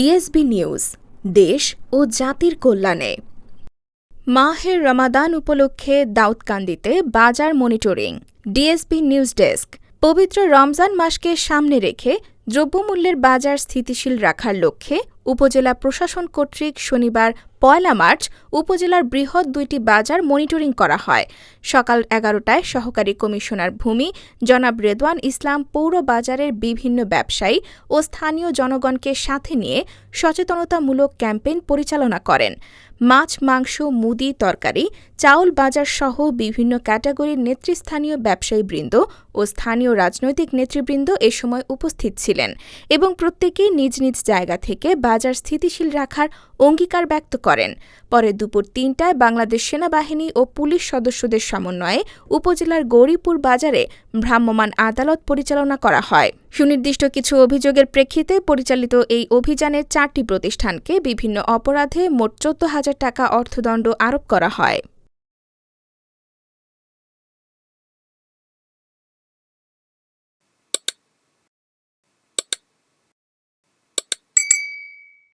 DSB news দেশ ও জাতির কল্যাণে। মাহের রমাদান উপলক্ষে দাউদকান্দিতে বাজার মনিটরিং ডিএসবি নিউজ ডেস্ক পবিত্র রমজান মাসকে সামনে রেখে দ্রব্যমূল্যের বাজার স্থিতিশীল রাখার লক্ষ্যে উপজেলা প্রশাসন কর্তৃক শনিবার পয়লা মার্চ উপজেলার বৃহৎ দুইটি বাজার মনিটরিং করা হয়। সকাল এগারোটায় সহকারী কমিশনার ভূমি জনাব রেদওয়ান ইসলাম পৌর বাজারের বিভিন্ন ব্যবসায়ী ও স্থানীয় জনগণকে সাথে নিয়ে সচেতনতামূলক ক্যাম্পেইন পরিচালনা করেন। মাছ, মাংস, মুদি, তরকারি, চাউল বাজার সহ বিভিন্ন ক্যাটাগরির নেতৃস্থানীয় ব্যবসায়ীবৃন্দ ও স্থানীয় রাজনৈতিক নেতৃবৃন্দ এ সময় উপস্থিত ছিলেন এবং প্রত্যেকেই নিজ নিজ জায়গা থেকে বাজার স্থিতিশীল রাখার অঙ্গীকার ব্যক্ত করেন। পরে দুপুর তিনটায় বাংলাদেশ সেনাবাহিনী ও পুলিশ সদস্যদের সমন্বয়ে উপজেলার গৌরীপুর বাজারে ভ্রাম্যমাণ আদালত পরিচালনা করা হয়। সুনির্দিষ্ট কিছু অভিযোগের প্রেক্ষিতে পরিচালিত এই অভিযানে চারটি প্রতিষ্ঠানকে বিভিন্ন অপরাধে মোট চোদ্দ হাজার টাকা অর্থদণ্ড আরোপ করা হয়।